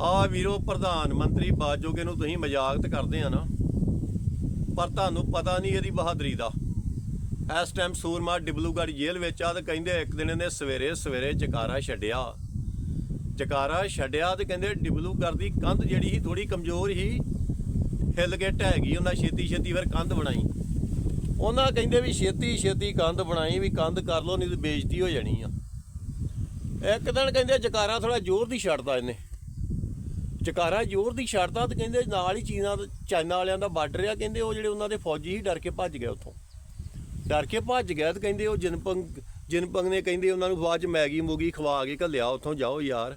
ਆ ਵੀਰੋ, ਪ੍ਰਧਾਨ ਮੰਤਰੀ ਬਾਜੋਗੇ ਨੂੰ ਤੁਸੀਂ ਮਜ਼ਾਕ ਤੇ ਕਰਦੇ ਆ ਨਾ, ਪਰ ਤੁਹਾਨੂੰ ਪਤਾ ਨਹੀਂ ਇਹਦੀ ਬਹਾਦਰੀ ਦਾ। ਇਸ ਟਾਈਮ ਸੂਰਮਾ ਡਿਬਲੂਗੜ੍ਹ ਜੇਲ੍ਹ ਵਿੱਚ ਆ ਤੇ ਕਹਿੰਦੇ ਇੱਕ ਦਿਨ ਇਹਨੇ ਸਵੇਰੇ ਸਵੇਰੇ ਜਕਾਰਾ ਛੱਡਿਆ। ਜਕਾਰਾ ਛੱਡਿਆ ਤੇ ਕਹਿੰਦੇ ਡਿਬਲੂਗੜ੍ਹ ਦੀ ਕੰਧ ਜਿਹੜੀ ਸੀ ਥੋੜੀ ਕਮਜ਼ੋਰ ਸੀ, ਹਿੱਲ ਕੇ ਢਹਿ ਗਈ, ਉਹਨਾਂ ਛੇਤੀ ਛੇਤੀ ਫਿਰ ਕੰਧ ਬਣਾਈ। ਉਹਨਾਂ ਕਹਿੰਦੇ ਵੀ ਛੇਤੀ ਛੇਤੀ ਕੰਧ ਬਣਾਈ, ਵੀ ਕੰਧ ਕਰ ਲੋ ਨਹੀਂ ਤੇ ਬੇਇੱਜ਼ਤੀ ਹੋ ਜਾਣੀ ਆ। ਇੱਕ ਦਿਨ ਕਹਿੰਦੇ ਜਕਾਰਾ ਥੋੜਾ ਜ਼ੋਰ ਦੀ ਛੱਡਦਾ ਇਹਨੇ। ਚਕਾਰਾ ਜ਼ੋਰ ਦੀ ਛੱਡਦਾ ਤੇ ਕਹਿੰਦੇ ਨਾਲ ਹੀ ਚੀਨਾ ਚਾਈਨਾ ਵਾਲਿਆਂ ਦਾ ਬਾਰਡਰ ਆ, ਕਹਿੰਦੇ ਉਹ ਜਿਹੜੇ ਉਹਨਾਂ ਦੇ ਫੌਜੀ ਸੀ, ਡਰ ਕੇ ਭੱਜ ਗਏ ਉੱਥੋਂ। ਡਰ ਕੇ ਭੱਜ ਗਿਆ ਤੇ ਕਹਿੰਦੇ ਉਹ ਜਿਨਪੰਗ ਜਿਨਪੰਗ ਨੇ ਕਹਿੰਦੇ ਉਹਨਾਂ ਨੂੰ ਬਾਅਦ ਚ ਮੈਗੀ ਮੂਗੀ ਖਵਾ ਕੇ ਘੱਲਿਆ, ਉੱਥੋਂ ਜਾਓ ਯਾਰ।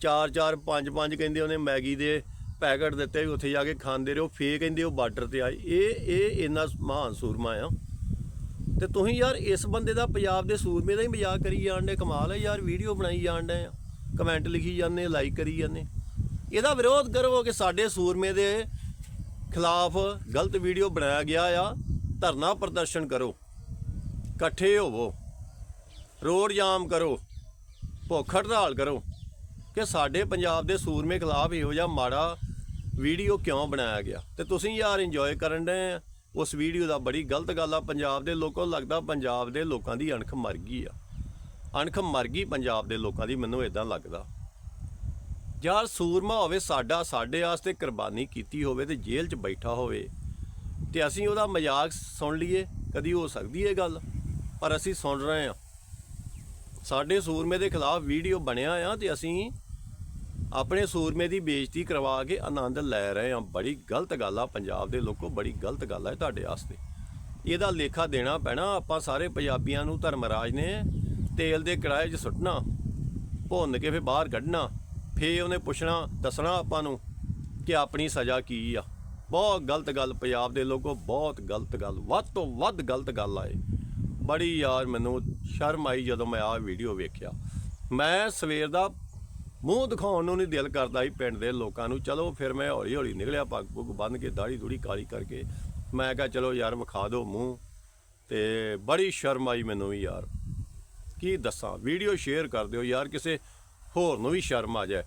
ਚਾਰ ਚਾਰ, ਪੰਜ ਪੰਜ ਕਹਿੰਦੇ ਉਹਨੇ ਮੈਗੀ ਦੇ ਪੈਕਟ ਦਿੱਤੇ ਵੀ ਉੱਥੇ ਜਾ ਕੇ ਖਾਂਦੇ ਰਹੋ, ਫੇਰ ਕਹਿੰਦੇ ਉਹ ਬਾਰਡਰ ਤੇ ਆਏ। ਇਹ ਇਹ ਇੰਨਾ ਮਹਾਨ ਸੂਰਮਾ ਆ। ਤੇ ਤੁਸੀਂ ਯਾਰ ਇਸ ਬੰਦੇ ਦਾ ਪੰਜਾਬ ਦੇ ਸੂਰਮੇ ਦਾ ਹੀ ਮਜ਼ਾਕ ਕਰੀ ਜਾਂਦੇ ਕਮਾਲ ਹੈ ਯਾਰ, ਵੀਡੀਓ ਬਣਾਈ ਜਾਂਦੇ ਆ। ਕਮੈਂਟ ਲਿਖੀ ਜਾਂਦੇ ਲਾਈਕ ਕਰੀ ਜਾਂਦੇ। ਇਹਦਾ ਵਿਰੋਧ ਕਰੋ ਕਿ ਸਾਡੇ ਸੂਰਮੇ ਦੇ ਖਿਲਾਫ ਗਲਤ ਵੀਡੀਓ ਬਣਾਇਆ ਗਿਆ ਆ, ਧਰਨਾ ਪ੍ਰਦਰਸ਼ਨ ਕਰੋ, ਇਕੱਠੇ ਹੋਵੋ, ਰੋਡ ਜਾਮ ਕਰੋ, ਭੁੱਖ ਹੜਤਾਲ ਕਰੋ, ਕਿ ਸਾਡੇ ਪੰਜਾਬ ਦੇ ਸੂਰਮੇ ਖਿਲਾਫ ਇਹੋ ਜਿਹਾ ਮਾੜਾ ਵੀਡੀਓ ਕਿਉਂ ਬਣਾਇਆ ਗਿਆ? ਤੇ ਤੁਸੀਂ ਯਾਰ ਇੰਜੋਏ ਕਰਨ ਦੇ ਉਸ ਵੀਡੀਓ ਦਾ ਬੜੀ ਗਲਤ ਗੱਲ ਆ, ਪੰਜਾਬ ਦੇ ਲੋਕੋ ਲੱਗਦਾ ਪੰਜਾਬ ਦੇ ਲੋਕਾਂ ਦੀ ਅਣਖ ਮਰ ਗਈ ਆ। ਅਣਖ ਮਰ ਗਈ ਪੰਜਾਬ ਦੇ ਲੋਕਾਂ ਦੀ, ਮੈਨੂੰ ਇਦਾਂ ਲੱਗਦਾ। ਯਾਰ ਸੂਰਮਾ ਹੋਵੇ ਸਾਡਾ, ਸਾਡੇ ਵਾਸਤੇ ਕੁਰਬਾਨੀ ਕੀਤੀ ਹੋਵੇ ਤੇ ਜੇਲ੍ਹ 'ਚ ਬੈਠਾ ਹੋਵੇ, ਤੇ ਅਸੀਂ ਉਹਦਾ ਮਜ਼ਾਕ ਸੁਣ ਲਈਏ, ਕਦੀ ਹੋ ਸਕਦੀ ਹੈ ਗੱਲ? ਪਰ ਅਸੀਂ ਸੁਣ ਰਹੇ ਹਾਂ। ਸਾਡੇ ਸੂਰਮੇ ਦੇ ਖਿਲਾਫ ਵੀਡੀਓ ਬਣਿਆ ਆ ਤੇ ਅਸੀਂ ਆਪਣੇ ਸੂਰਮੇ ਦੀ ਬੇਇੱਜ਼ਤੀ ਕਰਵਾ ਕੇ ਆਨੰਦ ਲੈ ਰਹੇ ਹਾਂ। ਬੜੀ ਗਲਤ ਗੱਲ ਆ, ਪੰਜਾਬ ਦੇ ਲੋਕੋ, ਬੜੀ ਗਲਤ ਗੱਲ ਹੈ ਤੁਹਾਡੇ ਵਾਸਤੇ। ਇਹਦਾ ਲੇਖਾ ਦੇਣਾ ਪੈਣਾ, ਆਪਾਂ ਸਾਰੇ ਪੰਜਾਬੀਆਂ ਨੂੰ ਧਰਮਰਾਜ ਨੇ ਤੇਲ ਦੇ ਕੜਾਏ 'ਚ ਸੁੱਟਣਾ, ਭੁੰਨ ਕੇ ਫਿਰ ਬਾਹਰ ਕੱਢਣਾ। ਫੇ ਉਹਨੇ ਪੁੱਛਣਾ, ਦੱਸਣਾ ਆਪਾਂ ਨੂੰ ਕਿ ਆਪਣੀ ਸਜ਼ਾ ਕੀ ਆ। ਬਹੁਤ ਗਲਤ ਗੱਲ, ਪੰਜਾਬ ਦੇ ਲੋਕੋ ਬਹੁਤ ਗਲਤ ਗੱਲ, ਵੱਧ ਤੋਂ ਵੱਧ ਗਲਤ ਗੱਲ ਆ ਇਹ। ਬੜੀ ਯਾਰ ਮੈਨੂੰ ਸ਼ਰਮ ਆਈ ਜਦੋਂ ਮੈਂ ਆਹ ਵੀਡੀਓ ਵੇਖਿਆ। ਮੈਂ ਸਵੇਰ ਦਾ ਮੂੰਹ ਦਿਖਾਉਣ ਨੂੰ ਨਹੀਂ ਦਿਲ ਕਰਦਾ ਸੀ ਪਿੰਡ ਦੇ ਲੋਕਾਂ ਨੂੰ। ਚਲੋ ਫਿਰ ਮੈਂ ਹੌਲੀ ਹੌਲੀ ਨਿਕਲਿਆ ਪੱਗ ਪੁੱਗ ਬੰਨ ਕੇ ਦਾੜੀ ਦੂੜੀ ਕਾਲੀ ਕਰਕੇ। ਮੈਂ ਕਿਹਾ, ਚਲੋ ਯਾਰ ਵਿਖਾ ਦਿਓ ਮੂੰਹ। ਤੇ ਬੜੀ ਸ਼ਰਮ ਆਈ ਮੈਨੂੰ ਵੀ ਯਾਰ। ਕੀ ਦੱਸਾਂ, ਵੀਡੀਓ ਸ਼ੇਅਰ ਕਰ ਦਿਓ ਯਾਰ, ਕਿਸੇ ਹੋਰ ਨੂੰ ਵੀ ਸ਼ਰਮ ਆ ਜਾਏ।